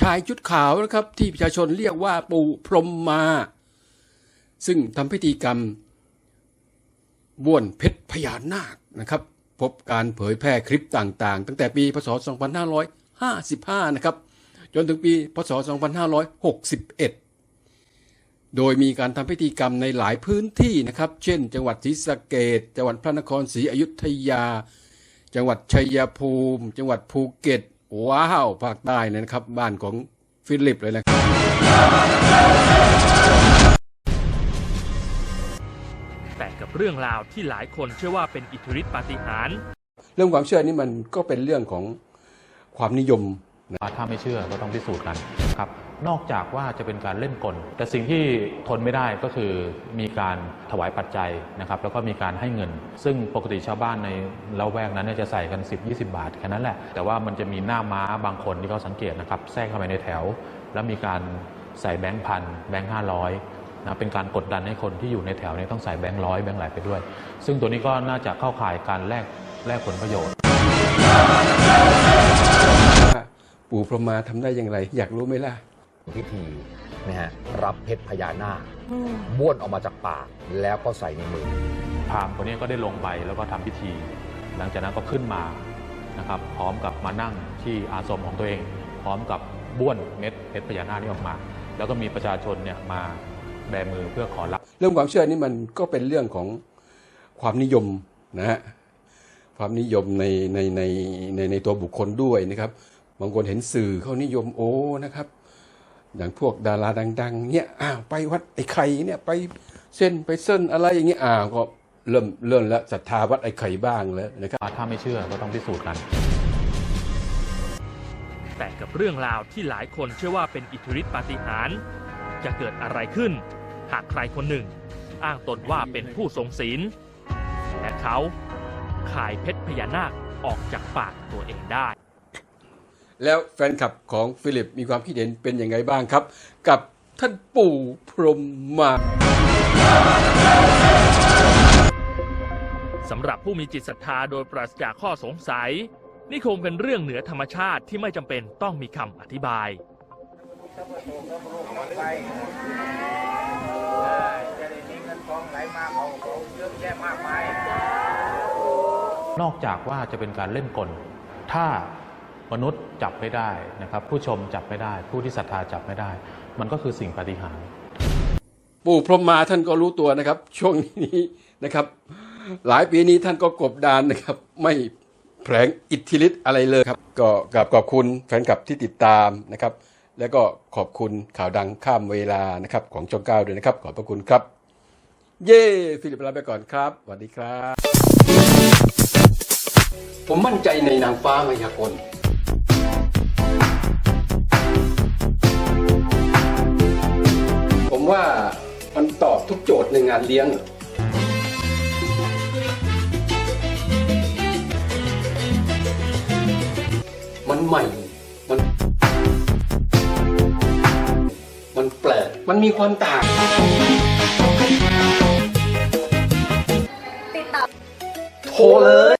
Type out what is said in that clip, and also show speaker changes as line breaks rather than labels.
ชายชุดขาวนะครับที่ประชาชนเรียกว่าปู่พรหมมา ซึ่งทำพิธีกรรมบ้วนเพชรพญานาคนะครับ พบการเผยแพร่คลิปต่างๆ ตั้งแต่ปีพศ 2555 นะครับ จนถึงปีพศ 2561 โดยมีการทำพิธีกรรมในหลายพื้นที่นะครับ เช่น จังหวัดศรีสะเกดจังหวัดพระนครศรีอยุธยา จังหวัดชัยภูมิ จังหวัดภูเก็ต ว้าวภาคใต้เนยนะครับ บ้านของฟิลิปเลยนะครับ
แต่กับเรื่องราวที่หลายคนเชื่อว่าเป็นอิทธิฤทธิปาฏิหาริย์
เรื่องความเชื่อนี่มันก็เป็นเรื่องของความนิยม
ถ้าไม่เชื่อก็ต้องพิสูจน์กันครับนอกจากว่าจะเป็นการเล่นกล แต่สิ่งที่ทนไม่ได้ก็คือมีการถวายปัจจัยนะครับแล้วก็มีการให้เงิน ซึ่งปกติชาวบ้านในละแวกนั้นจะใส่กัน 10-20 บาทแค่นั้นแหละ แต่ว่ามันจะมีหน้าม้าบางคนที่เขาสังเกตนะครับแทรกเข้าไปในแถว แล้วมีการใส่แบงค์พันแบงค์ห้าร้อยนะเป็นการกดดันให้คนที่อยู่ในแถวนี้ต้องใส่แบงค์ร้อยแบงค์หลายไปด้วย ซึ่งตัวนี้ก็น่าจะเข้าข่ายการแลกแลกผลประโยชน์
ปู่พรหมมาทำได้อย่างไร อยากรู้ไหมล่ะ
พิธีนะฮะรับเพชรพญานาคบ้วนออกมาจากปากแล้วก็ใส่ในมือ
พราหมณ์คนนี้ก็ได้ลงไปแล้วก็ทำพิธี หลังจากนั้นก็ขึ้นมานะครับ พร้อมกับมานั่งที่อาสมของตัวเอง พร้อมกับบ้วนเม็ดเพชรพญานาคนี้ออกมา แล้วก็มีประชาชนเนี่ยมาแบมือเพื่อขอรับ
เรื่องความเชื่อนี่มันก็เป็นเรื่องของความนิยมนะฮะความนิยมในในในในในตัวบุคคลด้วยนะครับ บางคนเห็นสื่อเขานิยมโอ้นะครับ อย่างพวกดาราดัง ๆ เนี่ยอ้าวไปวัดไอ้ไข่เนี่ยไปเส้นไปเส้นอะไรอย่างเงี้ยอ้าวก็เริ่มเริ่มแล้วศรัทธาวัดไอ้ไข่บ้างแล้วนะครับ
ถ้าไม่เชื่อก็ต้องพิสูจน์กัน
แต่กับเรื่องราวที่หลายคนเชื่อว่าเป็นอิทธิฤทธิปาฏิหาริย์จะเกิดอะไรขึ้น หากใครคนหนึ่ง อ้างตนว่าเป็นผู้ทรงศีลและเขาขายเพชรพญานาคออกจากปากตัวเองได้
แล้วแฟนคลับของฟิลิปมีความคิดเห็นเป็นยังไงบ้างครับ กับท่านปู่พรหมมา
สำหรับผู้มีจิตศรัทธาโดยปราศจากข้อสงสัย นี่คงเป็นเรื่องเหนือธรรมชาติที่ไม่จำเป็นต้องมีคำอธิบาย
ไปจะได้มีเงินทองไหลมาเขาเขาเยอะแยะมากมาย
นอกจากว่าจะเป็นการเล่นกล ถ้า มนุษย์จับไม่ได้นะครับ ผู้ชมจับไม่ได้ ผู้ที่ศรัทธาจับไม่ได้ มันก็คือสิ่งปาฏิหาริย์
ปู่พรหมมาท่านก็รู้ตัวนะครับ ช่วงนี้นะครับ หลายปีนี้ท่านก็กบดานนะครับ ไม่แผลงอิทธิฤทธิ์อะไรเลยครับ ก็กราบขอบคุณแฟนคลับที่ติดตามนะครับ แล้วก็ขอบคุณข่าวดังข้ามเวลานะครับ ของช่องเก้าด้วยนะครับ ขอบพระคุณครับ เย้ฟิลิปลาไปก่อนครับสวัสดีครับ ผมมั่นใจในนางฟ้ามายากล ในงานเลี้ยงมันใหม่ มัน มันแปลก มันมีความต่าง
ติดต่อ
โทรเลย